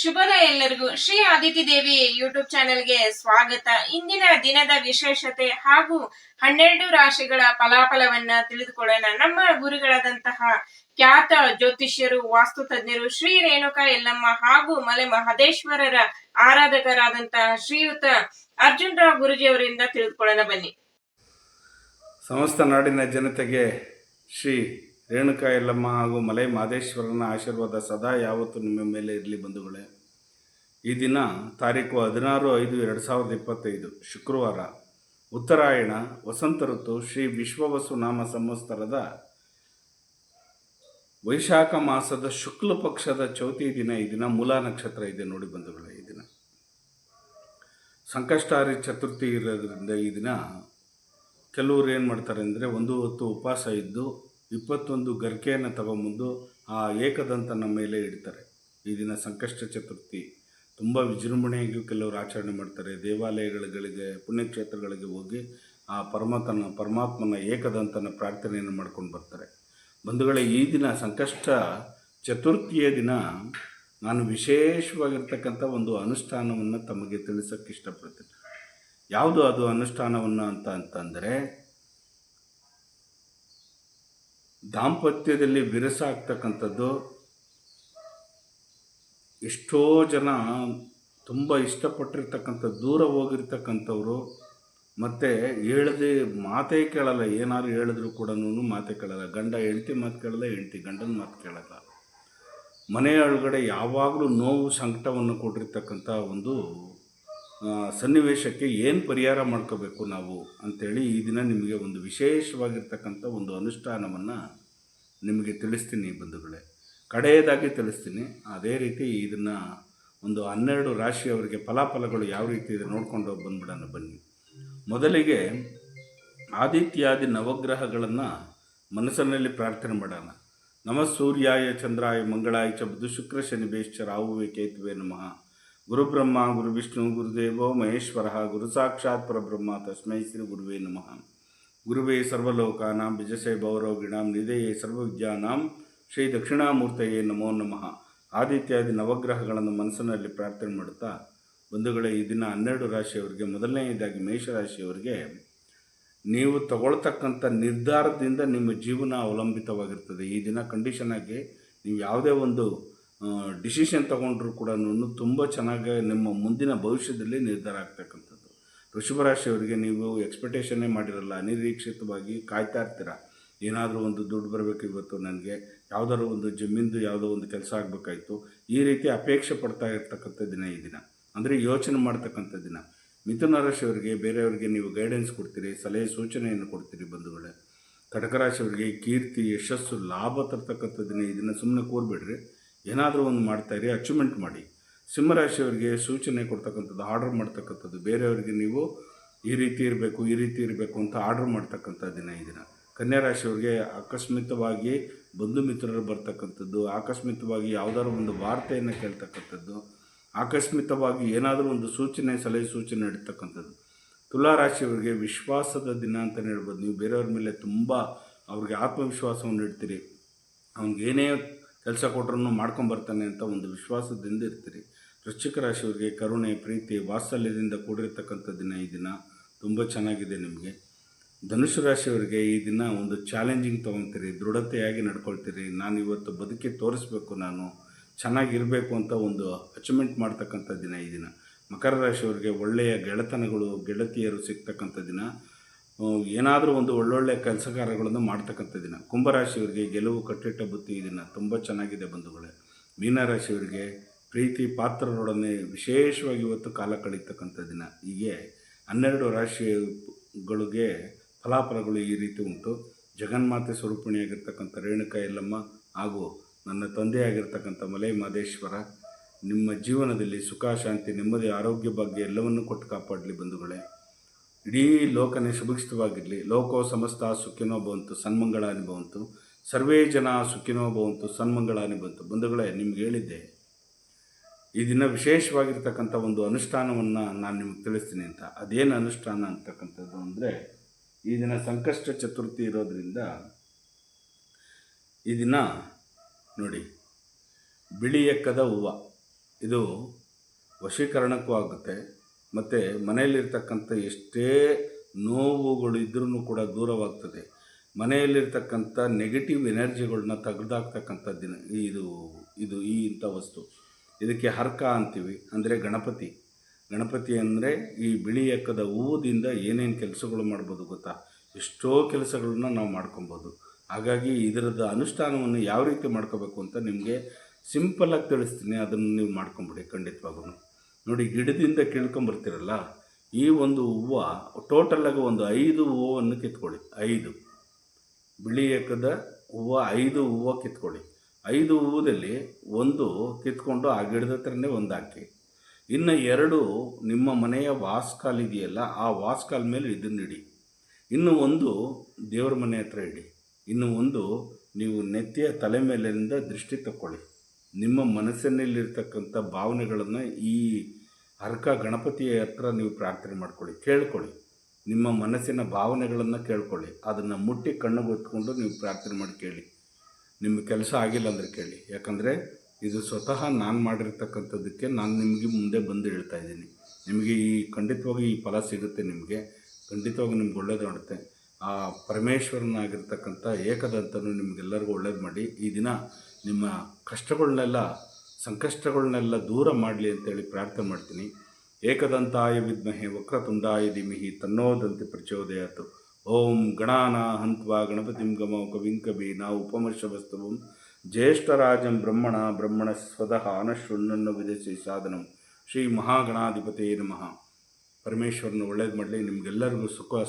ಶುಭೋದಯ ಎಲ್ಲರಿಗೂ ಶ್ರೀ ಆದಿತಿ ದೇವಿ ಯೂಟ್ಯೂಬ್ ಚಾನೆಲ್ಗೆ ಸ್ವಾಗತ. ಇಂದಿನ ದಿನದ ವಿಶೇಷತೆ ಹಾಗೂ ಹನ್ನೆರಡು ರಾಶಿಗಳ ಫಲಾಫಲವನ್ನ ತಿಳಿದುಕೊಳ್ಳೋಣ. ನಮ್ಮ ಗುರುಗಳಾದಂತಹ ಖ್ಯಾತ ಜ್ಯೋತಿಷ್ಯರು, ವಾಸ್ತು ತಜ್ಞರು, ಶ್ರೀ ರೇಣುಕಾ ಎಲ್ಲಮ್ಮ ಹಾಗೂ ಮಲೆ ಮಹದೇಶ್ವರರ ಆರಾಧಕರಾದಂತಹ ಶ್ರೀಯುತ ಅರ್ಜುನ್ ರಾವ್ ಗುರುಜಿಯವರಿಂದ ತಿಳಿದುಕೊಳ್ಳೋಣ ಬನ್ನಿ. ಸಮಸ್ತ ನಾಡಿನ ಜನತೆಗೆ ಶ್ರೀ ರೇಣುಕಾ ಯಲ್ಲಮ್ಮ ಹಾಗೂ ಮಲೈ ಮಾದೇಶ್ವರನ ಆಶೀರ್ವಾದ ಸದಾ ಯಾವತ್ತೂ ನಿಮ್ಮ ಮೇಲೆ ಇರಲಿ ಬಂಧುಗಳೇ. ಈ ದಿನ ತಾರೀಕು ಹದಿನಾರು ಐದು ಎರಡು ಸಾವಿರದ ಇಪ್ಪತ್ತೈದು, ಶುಕ್ರವಾರ. ಉತ್ತರಾಯಣ, ವಸಂತ ಋತು, ಶ್ರೀ ವಿಶ್ವವಸು ನಾಮ ಸಂವತ್ಸರದ ವೈಶಾಖ ಮಾಸದ ಶುಕ್ಲ ಪಕ್ಷದ ಚೌತಿ ದಿನ ಈ ದಿನ, ಮೂಲ ನಕ್ಷತ್ರ ಇದೆ ನೋಡಿ ಬಂಧುಗಳೇ ಈ ದಿನ. ಸಂಕಷ್ಟಾರಿ ಚತುರ್ಥಿ ಇರೋದ್ರಿಂದ ಈ ದಿನ ಕೆಲವರು ಏನು ಮಾಡ್ತಾರೆ ಅಂದರೆ ಒಂದು ಹೊತ್ತು ಉಪವಾಸ ಇದ್ದು ಇಪ್ಪತ್ತೊಂದು ಗರ್ಕೆಯನ್ನು ತಗೊಂಬಂದು ಆ ಏಕದಂತನ ಮೇಲೆ ಇಡ್ತಾರೆ. ಈ ದಿನ ಸಂಕಷ್ಟ ಚತುರ್ಥಿ. ತುಂಬ ವಿಜೃಂಭಣೆಯಾಗಿಯೂ ಕೆಲವರು ಆಚರಣೆ ಮಾಡ್ತಾರೆ. ದೇವಾಲಯಗಳಿಗೆ, ಪುಣ್ಯಕ್ಷೇತ್ರಗಳಿಗೆ ಹೋಗಿ ಆ ಪರಮಾತ್ಮನ ಪರಮಾತ್ಮನ ಏಕದಂತನ ಪ್ರಾರ್ಥನೆಯನ್ನು ಮಾಡ್ಕೊಂಡು ಬರ್ತಾರೆ. ಬಂಧುಗಳೇ, ಈ ದಿನ ಸಂಕಷ್ಟ ಚತುರ್ಥಿಯ ದಿನ ನಾನು ವಿಶೇಷವಾಗಿರ್ತಕ್ಕಂಥ ಒಂದು ಅನುಷ್ಠಾನವನ್ನು ತಮಗೆ ತಿಳಿಸೋಕ್ಕೆ ಇಷ್ಟಪಡ್ತೀನಿ. ಯಾವುದು ಅದು ಅನುಷ್ಠಾನವನ್ನು ಅಂತ ಅಂತಂದರೆ ದಾಂಪತ್ಯದಲ್ಲಿ ವಿರಸ ಆಗ್ತಕ್ಕಂಥದ್ದು ಎಷ್ಟೋ ಜನ ತುಂಬ ಇಷ್ಟಪಟ್ಟಿರ್ತಕ್ಕಂಥ ದೂರ ಹೋಗಿರ್ತಕ್ಕಂಥವ್ರು, ಮತ್ತು ಹೇಳದೆ ಮಾತೇ ಕೇಳಲ್ಲ, ಏನಾದ್ರು ಹೇಳಿದ್ರು ಕೂಡ ಮಾತೇ ಕೇಳಲ್ಲ. ಗಂಡ ಹೆಂಡ್ತಿ ಮಾತು ಕೇಳಲ್ಲ, ಹೆಂಡ್ತಿ ಗಂಡನ ಮಾತು ಕೇಳಲ್ಲ. ಮನೆಯ ಒಳಗಡೆ ಯಾವಾಗಲೂ ನೋವು, ಸಂಕಟವನ್ನು ಕೊಟ್ಟಿರ್ತಕ್ಕಂಥ ಒಂದು ಸನ್ನಿವೇಶಕ್ಕೆ ಏನು ಪರಿಹಾರ ಮಾಡ್ಕೋಬೇಕು ನಾವು ಅಂಥೇಳಿ ಈ ದಿನ ನಿಮಗೆ ಒಂದು ವಿಶೇಷವಾಗಿರ್ತಕ್ಕಂಥ ಒಂದು ಅನುಷ್ಠಾನವನ್ನು ನಿಮಗೆ ತಿಳಿಸ್ತೀನಿ ಬಂಧುಗಳೇ. ಕಡೆಯದಾಗಿ ತಿಳಿಸ್ತೀನಿ. ಅದೇ ರೀತಿ ಇದನ್ನು ಒಂದು ಹನ್ನೆರಡು ರಾಶಿಯವರಿಗೆ ಫಲಾಫಲಗಳು ಯಾವ ರೀತಿ ಇದೆ ನೋಡ್ಕೊಂಡು ಬಂದ್ಬಿಡೋಣ ಬನ್ನಿ. ಮೊದಲಿಗೆ ಆದಿತ್ಯಾದಿ ನವಗ್ರಹಗಳನ್ನು ಮನಸ್ಸಿನಲ್ಲಿ ಪ್ರಾರ್ಥನೆ ಮಾಡೋಣ. ನಮಃ ಸೂರ್ಯಾಯ, ಚಂದ್ರಾಯ, ಮಂಗಳಾಯ ಚ ಬುಧ ಶುಕ್ರ ಶನಿ ಬೇಶ್ಚ ರಾಹುವೆ ಕೇತುವೆ ನಮಃ. ಗುರುಬ್ರಹ್ಮ ಗುರುವಿಷ್ಣು ಗುರುದೇವೋ ಮಹೇಶ್ವರ, ಗುರು ಸಾಕ್ಷಾತ್ ಪರಬ್ರಹ್ಮ ತಸ್ಮೈ ಶ್ರೀ ಗುರುವೇ ನಮಃ. ಗುರುವೇ ಸರ್ವಲೋಕಾನಾಂ ಬಿಜಸೆ ಭೌರೋಗಿಣಾಂ ನಿಧೆಯೇ ಸರ್ವವಿದ್ಯಾನಾಂ ಶ್ರೀ ದಕ್ಷಿಣಾಮೂರ್ತಯೇ ನಮೋ ನಮಃ. ಆದಿತ್ಯಾದಿ ನವಗ್ರಹಗಳನ್ನು ಮನಸ್ಸಿನಲ್ಲಿ ಪ್ರಾರ್ಥನೆ ಮಾಡುತ್ತಾ, ಬಂಧುಗಳೇ, ಈ ದಿನ ಹನ್ನೆರಡು ರಾಶಿಯವರಿಗೆ, ಮೊದಲನೆಯದಾಗಿ ಮೇಷರಾಶಿಯವರಿಗೆ ನೀವು ತಗೊಳ್ತಕ್ಕಂಥ ನಿರ್ಧಾರದಿಂದ ನಿಮ್ಮ ಜೀವನ ಅವಲಂಬಿತವಾಗಿರ್ತದೆ. ಈ ದಿನ ಕಂಡೀಷನಾಗಿ ನೀವು ಯಾವುದೇ ಒಂದು ಡಿಸಿಷನ್ ತೊಗೊಂಡ್ರೂ ಕೂಡ ತುಂಬ ಚೆನ್ನಾಗಿ ನಿಮ್ಮ ಮುಂದಿನ ಭವಿಷ್ಯದಲ್ಲಿ ನಿರ್ಧಾರ ಆಗ್ತಕ್ಕಂಥದ್ದು. ವೃಷಭ ರಾಶಿಯವರಿಗೆ ನೀವು ಎಕ್ಸ್ಪೆಕ್ಟೇಷನ್ನೇ ಮಾಡಿರಲ್ಲ, ಅನಿರೀಕ್ಷಿತವಾಗಿ ಕಾಯ್ತಾ ಇರ್ತೀರ? ಏನಾದರೂ ಒಂದು ದುಡ್ಡು ಬರಬೇಕು ಇವತ್ತು ನನಗೆ, ಯಾವುದಾದ್ರು ಒಂದು ಜಮೀನ್ದು ಯಾವುದೋ ಒಂದು ಕೆಲಸ ಆಗಬೇಕಾಯ್ತು, ಈ ರೀತಿ ಅಪೇಕ್ಷೆ ಪಡ್ತಾ ಇರ್ತಕ್ಕಂಥ ದಿನ ಈ ದಿನ. ಅಂದರೆ ಯೋಚನೆ ಮಾಡ್ತಕ್ಕಂಥ ದಿನ. ಮಿಥುನ ರಾಶಿಯವರಿಗೆ ಬೇರೆಯವರಿಗೆ ನೀವು ಗೈಡೆನ್ಸ್ ಕೊಡ್ತೀರಿ, ಸಲಹೆ ಸೂಚನೆಯನ್ನು ಕೊಡ್ತೀರಿ ಬಂಧುಗಳೇ. ಕಟಕ ರಾಶಿಯವರಿಗೆ ಕೀರ್ತಿ, ಯಶಸ್ಸು, ಲಾಭ ತರ್ತಕ್ಕಂಥ ದಿನ ಈ ದಿನ ಸುಮ್ಮನೆ ಕೂರ್ಬೇಡ್ರಿ. ಏನಾದರೂ ಒಂದು ಮಾಡ್ತಾಯಿರಿ ಅಚೀವ್ಮೆಂಟ್ ಮಾಡಿ. ಸಿಂಹರಾಶಿಯವರಿಗೆ ಸೂಚನೆ ಕೊಡ್ತಕ್ಕಂಥದ್ದು ಆರ್ಡರ್ ಮಾಡ್ತಕ್ಕಂಥದ್ದು, ಬೇರೆಯವರಿಗೆ ನೀವು ಈ ರೀತಿ ಇರಬೇಕು, ಈ ರೀತಿ ಇರಬೇಕು ಅಂತ ಆರ್ಡರ್ ಮಾಡ್ತಕ್ಕಂಥ ದಿನ ಈ ದಿನ. ಕನ್ಯಾ ಆಕಸ್ಮಿಕವಾಗಿ ಬಂಧು ಮಿತ್ರರು ಬರ್ತಕ್ಕಂಥದ್ದು, ಆಕಸ್ಮಿಕವಾಗಿ ಯಾವುದಾದ್ರು ಒಂದು ವಾರ್ತೆಯನ್ನು ಕೇಳ್ತಕ್ಕಂಥದ್ದು, ಆಕಸ್ಮಿಕವಾಗಿ ಏನಾದರೂ ಒಂದು ಸೂಚನೆ, ಸಲಹೆ ಸೂಚನೆ ಇಡ್ತಕ್ಕಂಥದ್ದು ತುಲಾ ರಾಶಿಯವರಿಗೆ ವಿಶ್ವಾಸದ ದಿನ ಅಂತಲೇ ಹೇಳ್ಬೋದು. ನೀವು ಬೇರೆಯವ್ರ ಮೇಲೆ ತುಂಬ ಅವ್ರಿಗೆ ಆತ್ಮವಿಶ್ವಾಸವನ್ನು ಇಡ್ತೀರಿ. ಅವ್ನಿಗೆ ಏನೇ ಕೆಲಸ ಕೊಟ್ರೂ ಮಾಡ್ಕೊಂಬರ್ತಾನೆ ಅಂತ ಒಂದು ವಿಶ್ವಾಸದಿಂದ ಇರ್ತೀರಿ. ವೃಶ್ಚಿಕ ರಾಶಿಯವರಿಗೆ ಕರುಣೆ, ಪ್ರೀತಿ, ವಾತ್ಸಲ್ಯದಿಂದ ಕೂಡಿರ್ತಕ್ಕಂಥ ದಿನ ಈ ದಿನ. ತುಂಬ ಚೆನ್ನಾಗಿದೆ ನಿಮಗೆ. ಧನುಷು ರಾಶಿಯವರಿಗೆ ಈ ದಿನ ಒಂದು ಚಾಲೆಂಜಿಂಗ್ ತೊಗೊತೀರಿ. ದೃಢತೆಯಾಗಿ ನಡ್ಕೊಳ್ತೀರಿ. ನಾನು ಇವತ್ತು ಬದುಕಿ ತೋರಿಸ್ಬೇಕು ನಾನು. ಚೆನ್ನಾಗಿರಬೇಕು ಅಂತ ಒಂದು ಅಚೀವ್ಮೆಂಟ್ ಮಾಡ್ತಕ್ಕಂಥ ದಿನ ಈ ದಿನ. ಮಕರ ರಾಶಿಯವರಿಗೆ ಒಳ್ಳೆಯ ಗೆಳೆತನಗಳು, ಗೆಳತಿಯರು ಸಿಗ್ತಕ್ಕಂಥ ದಿನ. ಏನಾದರೂ ಒಂದು ಒಳ್ಳೊಳ್ಳೆ ಕೆಲಸ ಕಾರ್ಯಗಳನ್ನು ಮಾಡ್ತಕ್ಕಂಥ ದಿನ. ಕುಂಭರಾಶಿಯವರಿಗೆ ಗೆಲುವು ಕಟ್ಟಿಟ್ಟ ಬುತ್ತಿ ದಿನ ತುಂಬ ಚೆನ್ನಾಗಿದೆ ಬಂಧುಗಳೇ. ಮೀನರಾಶಿಯವರಿಗೆ ಪ್ರೀತಿ ಪಾತ್ರರೊಡನೆ ವಿಶೇಷವಾಗಿ ಇವತ್ತು ಕಾಲ ಕಳೀತಕ್ಕಂಥ ದಿನ. ಹೀಗೆ ಹನ್ನೆರಡು ರಾಶಿಗಳಿಗೆ ಫಲಾಫಲಗಳು ಈ ರೀತಿ ಉಂಟು. ಜಗನ್ಮಾತೆ ಸ್ವರೂಪಿಣಿಯಾಗಿರ್ತಕ್ಕಂಥ ರೇಣುಕಾ ಯಲ್ಲಮ್ಮ ಹಾಗೂ ನನ್ನ ತಂದೆಯಾಗಿರ್ತಕ್ಕಂಥ ಮಲೈ ಮಾದೇಶ್ವರ ನಿಮ್ಮ ಜೀವನದಲ್ಲಿ ಸುಖ, ಶಾಂತಿ, ನೆಮ್ಮದಿ, ಆರೋಗ್ಯ ಭಾಗ್ಯ ಎಲ್ಲವನ್ನೂ ಕೊಟ್ಟು ಕಾಪಾಡಲಿ ಬಂಧುಗಳೇ. ಇಡೀ ಲೋಕನೇ ಸುಭಿಕ್ಷಿತವಾಗಿರಲಿ. ಲೋಕೋ ಸಮಸ್ತ ಸುಖಿನೋ ಭವಂತು ಸನ್ಮಂಗಳ ಅನುಭವಂತು ಸರ್ವೇ ಜನ ಸುಖಿನೋ ಭವಂತು ಸನ್ಮಂಗಳ ಅನುಭವಂತು ಬಂಧುಗಳೇ, ನಿಮ್ಗೆ ಹೇಳಿದ್ದೆ. ಈ ದಿನ ವಿಶೇಷವಾಗಿರ್ತಕ್ಕಂಥ ಒಂದು ಅನುಷ್ಠಾನವನ್ನು ನಾನು ನಿಮ್ಗೆ ತಿಳಿಸ್ತೀನಿ ಅಂತ. ಅದೇನು ಅನುಷ್ಠಾನ ಅಂತಕ್ಕಂಥದ್ದು ಅಂದರೆ, ಈ ದಿನ ಸಂಕಷ್ಟ ಚತುರ್ಥಿ ಇರೋದರಿಂದ ಈ ದಿನ ನೋಡಿ, ಬಿಳಿ ಎಕ್ಕದ ಹೂವು. ಇದು ವಶೀಕರಣಕ್ಕೂ ಆಗುತ್ತೆ. ಮತ್ತು ಮನೆಯಲ್ಲಿರ್ತಕ್ಕಂಥ ಎಷ್ಟೇ ನೋವುಗಳು ಇದ್ರೂ ಕೂಡ ದೂರವಾಗ್ತದೆ. ಮನೆಯಲ್ಲಿರ್ತಕ್ಕಂಥ ನೆಗೆಟಿವ್ ಎನರ್ಜಿಗಳನ್ನ ತೆಗೆದಾಕ್ತಕ್ಕಂಥ ದಿನ ಇದು ಇದು ಈ ಇಂಥ ವಸ್ತು. ಇದಕ್ಕೆ ಹರ್ಕ ಅಂತೀವಿ. ಅಂದರೆ ಗಣಪತಿ. ಗಣಪತಿ ಅಂದರೆ ಈ ಬಿಳಿ ಎಕ್ಕದ ಹೂವುದಿಂದ ಏನೇನು ಕೆಲಸಗಳು ಮಾಡ್ಬೋದು ಗೊತ್ತಾ? ಎಷ್ಟೋ ಕೆಲಸಗಳನ್ನ ನಾವು ಮಾಡ್ಕೊಬೋದು. ಹಾಗಾಗಿ ಇದರದ ಅನುಷ್ಠಾನವನ್ನು ಯಾವ ರೀತಿ ಮಾಡ್ಕೋಬೇಕು ಅಂತ ನಿಮಗೆ ಸಿಂಪಲ್ಲಾಗಿ ತಿಳಿಸ್ತೀನಿ. ಅದನ್ನು ನೀವು ಮಾಡ್ಕೊಂಬಿಡಿ ಖಂಡಿತವಾಗೂ ನೋಡಿ ಗಿಡದಿಂದ ಕೇಳ್ಕೊಂಬರ್ತೀರಲ್ಲ ಈ ಒಂದು ಹೂವು ಟೋಟಲಾಗಿ ಒಂದು ಐದು ಹೂವನ್ನು ಕಿತ್ಕೊಳ್ಳಿ. ಐದು. ಬಿಳಿ ಎಕ್ಕದ ಹೂವು ಐದು ಹೂವು ಕಿತ್ಕೊಳ್ಳಿ. ಐದು ಹೂವದಲ್ಲಿ ಒಂದು ಕಿತ್ಕೊಂಡು ಆ ಗಿಡದ ಹತ್ರನೇ ಒಂದು ಹಾಕಿ. ಇನ್ನು ಎರಡು ನಿಮ್ಮ ಮನೆಯ ವಾಸ್ಕಾಲ್ ಇದೆಯಲ್ಲ, ಆ ವಾಸ್ಕಾಲ್ ಮೇಲೆ ಇದನ್ನ ಇಡಿ. ಇನ್ನು ಒಂದು ದೇವ್ರ ಮನೆ ಹತ್ರ ಇಡಿ. ಇನ್ನು ಒಂದು ನೀವು ನೆತ್ತಿಯ ತಲೆ ಮೇಲಿಂದ ದೃಷ್ಟಿ ತಕ್ಕೊಳ್ಳಿ. ನಿಮ್ಮ ಮನಸ್ಸಿನಲ್ಲಿರ್ತಕ್ಕಂಥ ಭಾವನೆಗಳನ್ನು ಈ ಹರ್ಕ ಗಣಪತಿಯ ಹತ್ರ ನೀವು ಪ್ರಾರ್ಥನೆ ಮಾಡ್ಕೊಳ್ಳಿ. ಕೇಳ್ಕೊಳ್ಳಿ. ನಿಮ್ಮ ಮನಸ್ಸಿನ ಭಾವನೆಗಳನ್ನು ಕೇಳ್ಕೊಳ್ಳಿ. ಅದನ್ನು ಮುಟ್ಟಿ ಕಣ್ಣಿಗೆ ಹೊತ್ಕೊಂಡು ನೀವು ಪ್ರಾರ್ಥನೆ ಮಾಡಿ ಕೇಳಿ. ನಿಮ್ಮ ಕೆಲಸ ಆಗಿಲ್ಲ ಅಂದರೆ ಕೇಳಿ. ಯಾಕಂದರೆ ಇದು ಸ್ವತಃ ನಾನು ಮಾಡಿರ್ತಕ್ಕಂಥದ್ದಕ್ಕೆ ನಾನು ನಿಮಗೆ ಮುಂದೆ ಬಂದು ಹೇಳ್ತಾ ಇದ್ದೀನಿ. ನಿಮಗೆ ಈ ಖಂಡಿತವಾಗಿ ಈ ಫಲ ಸಿಗುತ್ತೆ ನಿಮಗೆ. ಖಂಡಿತವಾಗಿ ನಿಮ್ಗೆ ಒಳ್ಳೇದು ಮಾಡುತ್ತೆ ಆ ಪರಮೇಶ್ವರನಾಗಿರ್ತಕ್ಕಂಥ ಏಕದಂತನು ನಿಮಗೆಲ್ಲರಿಗೂ ಒಳ್ಳೇದು ಮಾಡಿ. ಈ ದಿನ ನಿಮ್ಮ ಕಷ್ಟಗಳನ್ನೆಲ್ಲ ಸಂಕಷ್ಟಗಳನ್ನೆಲ್ಲ ದೂರ ಮಾಡಲಿ ಅಂತೇಳಿ ಪ್ರಾರ್ಥನೆ ಮಾಡ್ತೀನಿ. ಏಕದಂತಾಯ ವಿದ್ಮಹೆ ವಕ್ರತುಂಡಾಯ ದಿಮಿಹಿ ತನ್ನೋದಂತೆ ಪ್ರಚೋದಯಾತು. ಓಂ ಗಣಾನ ಹಂತ್ವಾ ಗಣಪತಿಂ ಗಮ ಕವಿಂ ಕವಿ ನಾವು ಉಪಮರ್ಷವಸ್ತುವಂ ಜ್ಯೇಷ್ಠರಾಜಂ ಬ್ರಹ್ಮಣ ಬ್ರಹ್ಮಣ ಸ್ವತಃ ಅನಶೃಣ್ಣನ್ನು ವಿಧಿಸಿ ಸಾಧನಂ. ಶ್ರೀ ಮಹಾಗಣಾಧಿಪತಿ ನಮಃ. ಪರಮೇಶ್ವರನ ಒಳ್ಳೇದು ಮಾಡಲಿ, ನಿಮಗೆಲ್ಲರಿಗೂ ಸುಖ